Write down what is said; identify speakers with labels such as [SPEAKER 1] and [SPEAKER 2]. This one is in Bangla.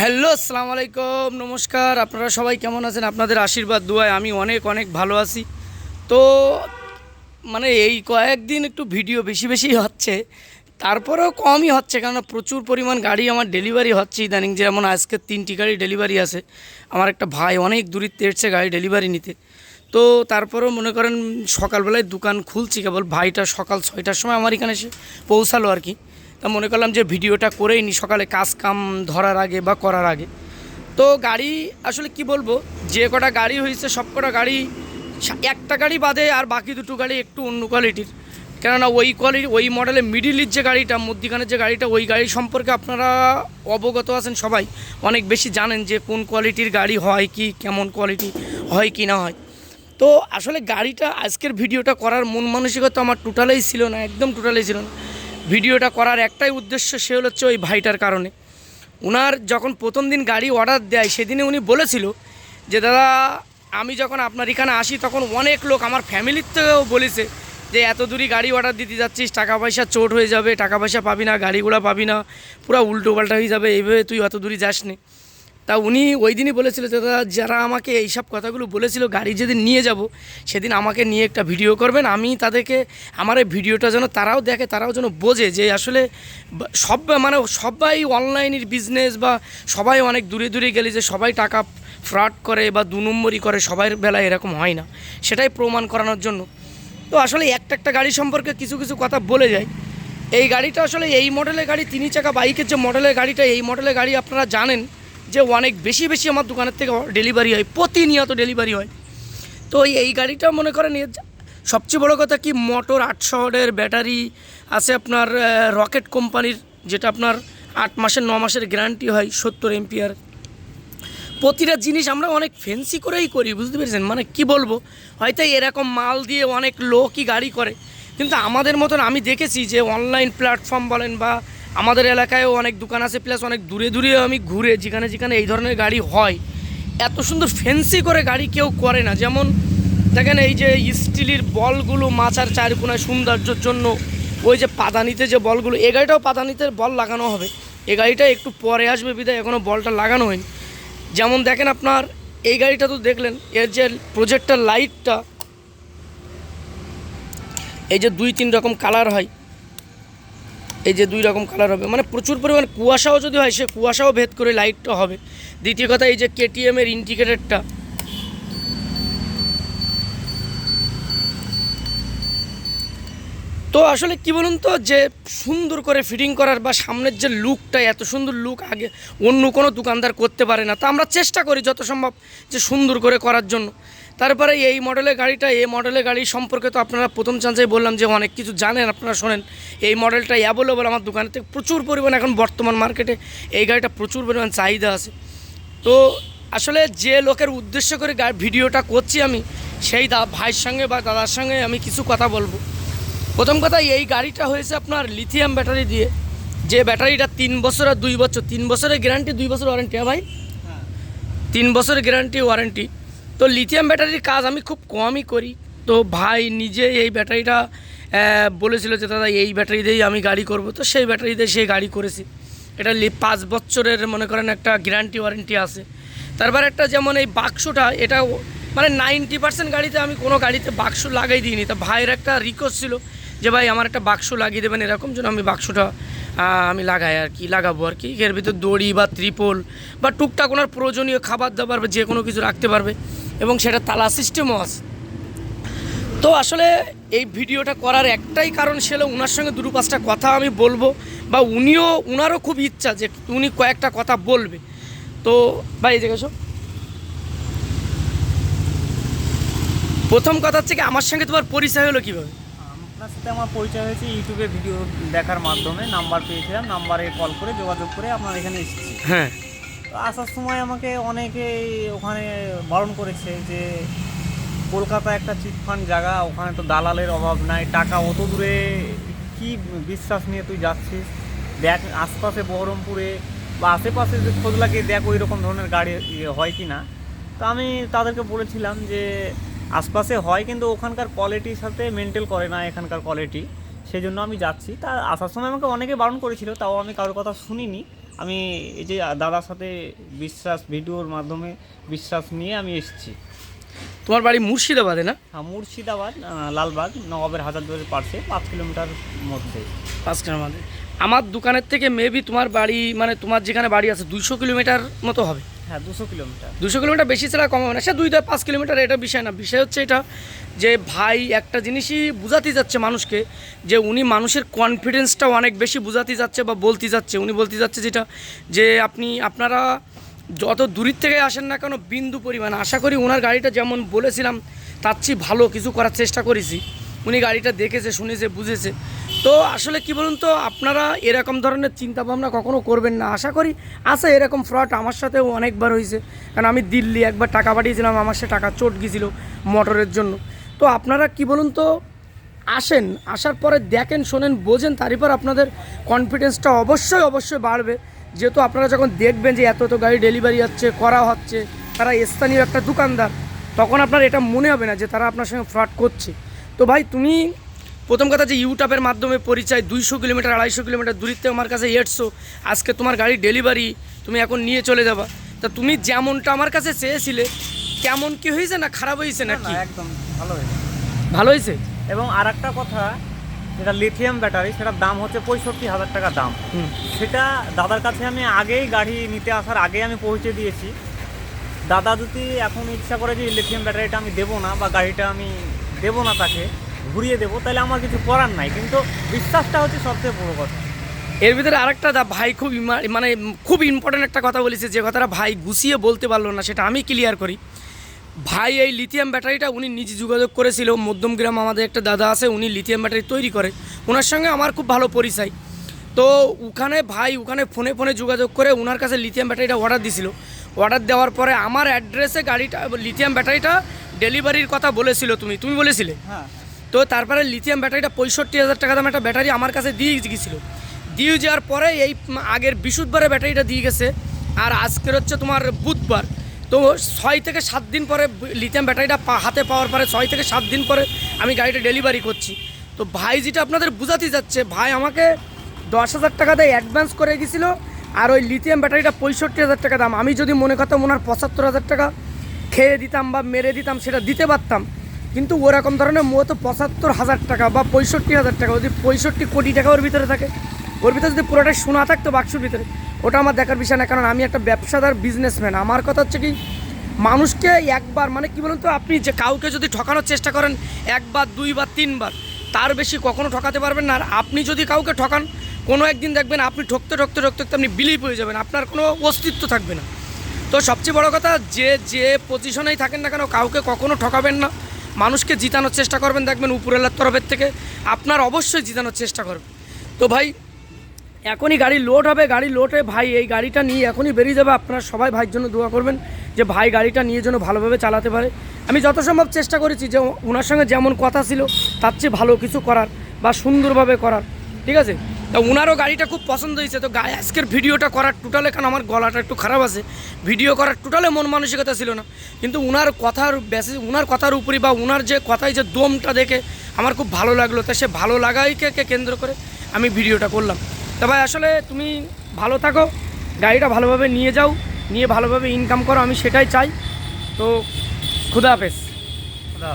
[SPEAKER 1] হ্যালো, আসসালামু আলাইকুম, নমস্কার। আপনারা সবাই কেমন আছেন? আপনাদের আশীর্বাদ, দুয়ায়, আমি অনেক অনেক ভালো আছি। তো মানে এই কয়েকদিন একটু ভিডিও বেশি বেশি হচ্ছে। তারপরেও কমই হচ্ছে, কেননা প্রচুর পরিমাণ গাড়ি আমার ডেলিভারি হচ্ছে ইদানিং। যেমন আজকে তিনটি গাড়ি ডেলিভারি আছে। আমার একটা ভাই অনেক দূরিত্বে এসছে গাড়ি ডেলিভারি নিতে। তো, তারপরেও মনে করেন সকালবেলায় দোকান খুলছি, কেবল ভাইটা সকাল ছয়টার সময় আমার এখানে এসে পৌঁছালো আর কি। তা মনে করলাম যে ভিডিওটা করেই নি, সকালে কাজ কাম ধরার আগে বা করার আগে। তো গাড়ি আসলে কি বলব, যে কটা গাড়ি হয়েছে, সব কটা গাড়ি একটা গাড়ি বাদে আর বাকি দুটো গাড়ি একটু অন্য কোয়ালিটির কেননা ওই কোয়ালিটি ওই মডেলের মিডিলের যে গাড়িটা মধ্যিখানের যে গাড়িটা, ওই গাড়ি সম্পর্কে আপনারা অবগত আছেন সবাই। অনেক বেশি জানেন যে কোন কোয়ালিটির গাড়ি হয় কি, কেমন কোয়ালিটি হয় কি না হয়। তো আসলে গাড়িটা আজকের ভিডিওটা করার মন মানসিকতা আমার টোটালেই ছিল না, একদম টোটালেই ছিল না। ভিডিওটা করার একটাই উদ্দেশ্য, সে হচ্ছে ওই ভাইটার কারণে। ওনার যখন প্রথম দিন গাড়ি অর্ডার দেয় সেদিনে উনি বলেছিল যে, দাদা, আমি যখন আপনার এখানে আসি, তখন অনেক লোক আমার ফ্যামিলির থেকেও বলেছে যে, এত দূরই গাড়ি অর্ডার দিতে যাচ্ছিস টাকা পয়সা চোট হয়ে যাবে টাকা পয়সা পাবি না, গাড়িগুলো পাবি না, পুরো উল্টো পাল্টা হয়ে যাবে, এইভাবে তুই অত দূরই যাস নি তা উনি ওই দিনই বলেছিল যে, দাদা, যারা আমাকে এইসব কথাগুলো বলেছিল, গাড়ি যেদিন নিয়ে যাব, সেদিন আমাকে নিয়ে একটা ভিডিও করবেন। আমি তাদেরকে, আমার এই ভিডিওটা যেন তারাও দেখে, তারাও যেন বোঝে যে আসলে সব মানে সবাই অনলাইনের বিজনেস বা সবাই অনেক দূরে দূরে গেলে যে সবাই টাকা ফ্রড করে বা দু নম্বরই করে সবার বেলায় এরকম হয় না। সেটাই প্রমাণ করানোর জন্য। তো আসলে একটা একটা গাড়ি সম্পর্কে কিছু কিছু কথা বলে যায়। এই গাড়িটা আসলে এই মডেলের গাড়ি, তিন চাকা বাইকের যে মডেলের গাড়িটা, এই মডেলের গাড়ি আপনারা জানেন। যে অনেক বেশি বেশি আমার দোকানের থেকে ডেলিভারি হয়, প্রতিনিয়ত ডেলিভারি হয়। তো এই- গাড়িটা মনে করেন সবচেয়ে বড় কথা কি, মোটর আটশো ওয়াটের ব্যাটারি আছে আপনার রকেট কোম্পানির, যেটা আপনার আট মাসের, ন মাসের গ্যারান্টি হয় সত্তর এমপিয়ার প্রতিটা জিনিস আমরা অনেক ফেন্সি করেই করি, বুঝতে পেরেছেন? মানে কি বলব? হয়তো এরকম মাল দিয়ে অনেক লোকই গাড়ি করে, কিন্তু আমাদের মতন আমি দেখেছি যে অনলাইন প্ল্যাটফর্ম বলেন বা আমাদের এলাকায়ও অনেক দোকান আছে প্লাস অনেক দূরে দূরে আমি ঘুরে, যেখানে যেখানে এই ধরনের গাড়ি হয়, এত সুন্দর ফেন্সি করে গাড়ি কেউ করে না। যেমন দেখেন এই যে স্টিলের বলগুলো মাচার চারকোনায় সৌন্দর্যের জন্য, ওই যে পাদানিতে যে বলগুলো, এ গাড়িটাও পাদানিতে বল লাগানো হবে। এ গাড়িটা একটু পরে আসবে বিদায় এখনও বলটা লাগানো হয়নি। যেমন দেখেন আপনার, এই গাড়িটা তো দেখলেন, এর যে প্রজেক্টার লাইটটা এই যে দুই তিন রকম কালার হয় এই যে দুই রকম কালার হবে। মানে প্রচুর পরিমাণ কুয়াশাও যদি হয়, সে কুয়াশাও ভেদ করে লাইটটা হবে। দ্বিতীয় কথা এই যে কেটিএমের ইন্ডিকেটারটা তো আসলে কি বলুন তো, যে সুন্দর করে ফিটিং করার বা সামনের যে লুকটা এত সুন্দর লুক আগে অন্য কোনো দোকানদার করতে পারে না। তো আমরা চেষ্টা করি যত সম্ভব যে সুন্দর করে করার জন্য। তারপরে এই মডেলের গাড়িটা এই মডেলের গাড়ি সম্পর্কে তো আপনারা প্রথম চান্সেই বললাম যে অনেক কিছু জানেন আপনারা শোনেন। এই মডেলটা অ্যাভেলেবল আমার দোকানে থেকে প্রচুর পরিমাণ এখন বর্তমান মার্কেটে এই গাড়িটা প্রচুর পরিমাণ চাহিদা আছে। তো আসলে যে লোকের উদ্দেশ্য করে গা- ভিডিওটা করছি আমি সেই দা ভাইয়ের সঙ্গে বা দাদার সঙ্গে আমি কিছু কথা বলব। প্রথম কথা এই গাড়িটা হয়েছে আপনার লিথিয়াম ব্যাটারি দিয়ে। যে ব্যাটারিটা তিন বছর আর দুই বছর তিন বছরের গ্যারান্টি দুই বছর ওয়ারেন্টি হ্যাঁ ভাই? তিন বছরের গ্যারান্টি ওয়ারেন্টি তো লিথিয়াম ব্যাটারির কাজ আমি খুব কমই করি। তো ভাই নিজে এই ব্যাটারিটা বলেছিল যে, দাদা, এই ব্যাটারি দিয়েই আমি গাড়ি করব। তো সেই ব্যাটারি দিয়ে সেই গাড়ি করেছি। এটা পাঁচ বছরের মনে করেন একটা গ্যারান্টি ওয়ারেন্টি আছে। তারপর একটা যেমন এই বাক্সটা এটা মানে নাইনটি পার্সেন্ট গাড়িতে আমি কোনো গাড়িতে বাক্স লাগাই দিইনি। তা ভাইয়ের একটা রিকোয়েস্ট ছিল যে, ভাই, আমার একটা বাক্স লাগিয়ে দেবেন এরকম যেন আমি বাক্সটা আমি লাগাই আর কি, লাগাবো আর কি। এর ভিতর দড়ি বা ত্রিপল বা টুকটাক ওনার প্রয়োজনীয় খাবার দাবার বা যে কোনো কিছু রাখতে পারবে। এবং সেটা তালা সিস্টেমও আছে। তো আসলে এই ভিডিওটা করার একটাই কারণ ছিল ওনার সঙ্গে দুটো পাঁচটা কথা আমি বলব বা উনিও উনারও খুব ইচ্ছা যে উনি কয়েকটা কথা বলবে। তো ভাই এই জায়গায় প্রথম কথা হচ্ছে কি আমার সঙ্গে তোমার পরিচয় হলো কীভাবে?
[SPEAKER 2] আপনার সাথে আমার পরিচয় হয়েছে ইউটিউবে ভিডিও দেখার মাধ্যমে নাম্বার পেয়েছিলাম নাম্বারে কল করে যোগাযোগ করে আপনার এখানে এসেছি।
[SPEAKER 1] হ্যাঁ।
[SPEAKER 2] আসার সময় আমাকে অনেকে ওখানে বারণ করেছে যে কলকাতা একটা চিটফান্ড জায়গা, ওখানে তো দালালের অভাব নাই, টাকা অত দূরে কি বিশ্বাস নিয়ে তুই যাচ্ছিস? দেখ, আশপাশে বহরমপুরে বা আশেপাশে যে খোঁজ লাগিয়ে দেখ ওই রকম ধরনের গাড়ি ইয়ে হয় কি না? তো আমি তাদেরকে বলেছিলাম যে আশপাশে হয় কিন্তু ওখানকার কোয়ালিটির সাথে মেনটেন করে না এখানকার কোয়ালিটি সেই জন্য আমি যাচ্ছি। তা আসার সময় আমাকে অনেকে বারণ করেছিল, তাও আমি কারোর কথা শুনিনি। আমি এই যে দাদার সাথে বিশ্বাস ভিডিওর মাধ্যমে বিশ্বাস নিয়ে আমি এসেছি।
[SPEAKER 1] তোমার বাড়ি মুর্শিদাবাদে না?
[SPEAKER 2] হ্যাঁ মুর্শিদাবাদ লালবাগ নবাবের হাজারদুয়ারের পাশে পাঁচ কিলোমিটার মধ্যে।
[SPEAKER 1] পাঁচ কিলোমিটার আমার দোকানের থেকে মেবি তোমার বাড়ি মানে তোমার যেখানে বাড়ি আছে দুইশো কিলোমিটার মতো হবে।
[SPEAKER 2] হ্যাঁ দুশো কিলোমিটার।
[SPEAKER 1] দুশো কিলোমিটার বেশি ছাড়া কম হবে না। সে দুই থেকে পাঁচ কিলোমিটার এটা বিষয় না। বিষয় হচ্ছে এটা যে ভাই একটা জিনিসই বুঝাতে যাচ্ছে মানুষকে যে উনি মানুষের কনফিডেন্সটা অনেক বেশি বুঝাতে যাচ্ছে বা বলতে যাচ্ছে। উনি বলতে যাচ্ছে যেটা, যে আপনি, আপনারা যত দূরের থেকে আসেন না কেন, বিন্দু পরিমাণ। আশা করি ওনার গাড়িটা যেমন বলেছিলাম, তার চেয়ে ভালো কিছু করার চেষ্টা করেছি। উনি গাড়িটা দেখেছে, শুনেছে, বুঝেছে। তো আসলে কি বলুন তো, আপনারা এরকম ধরনের চিন্তা ভাবনা কখনো করবেন না। আশা করি আছে এরকম ফ্রড আমার সাথেও অনেকবার হয়েছে। কারণ আমি দিল্লি একবার টাকা পাঠিয়েছিলাম, আমার সে টাকা চোট গিয়েছিল মোটরের জন্য। তো আপনারা কি বলুন তো, আসেন, আসার পরে দেখেন, শোনেন, বোঝেন তারপর আপনাদের কনফিডেন্সটা অবশ্যই অবশ্যই বাড়বে। যেহেতু আপনারা যখন দেখবেন যে এত এত গাড়ি ডেলিভারি হচ্ছে, করা হচ্ছে, তারা স্থানীয় একটা দোকানদার, তখন আপনার এটা মনে হবে না যে তারা আপনার সঙ্গে ফ্রড করছে। তো ভাই, তুমি প্রথম কথা যে ইউটিউবের মাধ্যমে পরিচয় দুইশো কিলোমিটার আড়াইশো কিলোমিটার দূরিত্বে আমার কাছে এসছো। আজকে তোমার গাড়ি ডেলিভারি তুমি এখন নিয়ে চলে যাবা। তা তুমি যেমনটা আমার কাছে চেয়েছিলে কেমন কি হয়েছে না খারাপ হয়েছে
[SPEAKER 2] না একদম ভালো হয়েছে।
[SPEAKER 1] ভালো হয়েছে?
[SPEAKER 2] এবং আর একটা কথা যেটা লিথিয়াম ব্যাটারি সেটার দাম হচ্ছে পঁয়ষট্টি হাজার টাকা দাম।
[SPEAKER 1] হুম।
[SPEAKER 2] সেটা দাদার কাছে আমি আগেই গাড়ি নিতে আসার আগে আমি পৌঁছে দিয়েছি। দাদা যদি এখন ইচ্ছা করে যে লিথিয়াম ব্যাটারিটা আমি দেবো না বা গাড়িটা আমি দেবো না তাকে ঘুরিয়ে দেবো তাহলে আমার কিছু করার নাই। কিন্তু বিশ্বাসটা হচ্ছে সবচেয়ে বড় কথা।
[SPEAKER 1] এর ভিতরে আরেকটা দা ভাই খুব মানে খুব ইম্পর্টেন্ট একটা কথা বলেছে যে কথাটা ভাই গুছিয়ে বলতে পারল না সেটা আমি ক্লিয়ার করি। ভাই এই লিথিয়াম ব্যাটারিটা উনি নিজে যোগাযোগ করেছিল মধ্যমগ্রাম আমাদের একটা দাদা আছে উনি লিথিয়াম ব্যাটারি তৈরি করে। ওনার সঙ্গে আমার খুব ভালো পরিচয়। তো ওখানে ভাই ওখানে ফোনে ফোনে যোগাযোগ করে ওনার কাছে লিথিয়াম ব্যাটারিটা অর্ডার দিছিল। অর্ডার দেওয়ার পরে আমার অ্যাড্রেসে গাড়িটা লিথিয়াম ব্যাটারিটা ডেলিভারির কথা বলেছিল তুমি তুমি বলেছিলে?
[SPEAKER 2] হ্যাঁ।
[SPEAKER 1] তো তারপরে লিথিয়াম ব্যাটারিটা পঁয়ষট্টি হাজার টাকা দাম একটা ব্যাটারি আমার কাছে দিয়ে গিয়েছিল। দিয়ে যাওয়ার পরে এই আগের বিশুদ্ধবারে ব্যাটারিটা দিয়ে গেছে। আর আজকের হচ্ছে তোমার বুধবার। তো ছয় থেকে সাত দিন পরে লিথিয়াম ব্যাটারিটা হাতে পাওয়ার পরে ছয় থেকে সাত দিন পরে আমি গাড়িটা ডেলিভারি করছি। তো ভাই যেটা আপনাদের বোঝাতে যাচ্ছে, ভাই আমাকে দশ হাজার টাকা দিয়ে অ্যাডভান্স করে গেছিল আর ওই লিথিয়াম ব্যাটারিটা পঁয়ষট্টি হাজার টাকা দাম। আমি যদি মনে করতাম ওনার পঁচাত্তর হাজার টাকা খেয়ে দিতাম বা মেরে দিতাম, সেটা দিতে পারতাম। কিন্তু ওরকম ধরনের মূলত পঁচাত্তর হাজার টাকা বা পঁয়ষট্টি হাজার টাকা, যদি পঁয়ষট্টি কোটি টাকা ওর ভিতরে থাকে, ওর ভিতরে যদি পুরোটাই শোনা থাকতো বাক্সর ভিতরে, ওটা আমার দেখার বিষয় না, কারণ আমি একটা ব্যবসাদার বিজনেসম্যান আমার কথা হচ্ছে কি, মানুষকে একবার মানে কি বলুন তো আপনি, যে কাউকে যদি ঠকানোর চেষ্টা করেন, একবার, দুইবার, তিনবার, তার বেশি কখনো ঠকাতে পারবেন না। আর আপনি যদি কাউকে ঠকান, কোনো একদিন দেখবেন আপনি ঠকতে ঠকতে ঠকতে ঠকতে আপনি বিলিপ হয়ে যাবেন, আপনার কোনো অস্তিত্ব থাকবে না। তো সবচেয়ে বড় কথা, যে যে পজিশনেই থাকেন না কেন, কাউকে কখনো ঠকাবেন না। মানুষকে জিতানোর চেষ্টা করবেন দেখবেন উপরেলার তরফের থেকে। আপনার অবশ্যই জিতানোর চেষ্টা করবেন। তো ভাই, এখনই গাড়ি লোড হবে, গাড়ি লোড হয়ে ভাই এই গাড়িটা নিয়ে এখনই বেরিয়ে যাবে। আপনারা সবাই ভাইয়ের জন্য দোয়া করবেন যে ভাই গাড়িটা নিয়ে যেন ভালোভাবে চালাতে পারে। আমি যত সম্ভব চেষ্টা করেছি যে ওনার সঙ্গে যেমন কথা ছিল, তার চেয়ে ভালো কিছু করার বা সুন্দরভাবে করার। ঠিক আছে? তা ওনারও গাড়িটা খুব পছন্দ হয়েছে। তো গায়ে আজকের ভিডিওটা করার টোটালে কারণ আমার গলাটা একটু খারাপ আছে। ভিডিও করার টোটালে মন মানসিকতা ছিল না। কিন্তু উনার কথার বেসিস উনার কথার উপরই বা উনার যে কথায় যে দমটা দেখে আমার খুব ভালো লাগল। তা সে ভালো লাগাইকে কেন্দ্র করে আমি ভিডিওটা করলাম। তা ভাই, আসলে তুমি ভালো থাকো, গাড়িটা ভালোভাবে নিয়ে যাও, নিয়ে ভালোভাবে ইনকাম করো, আমি সেটাই চাই। তো
[SPEAKER 2] খুদা হাফেজ।
[SPEAKER 1] খুদা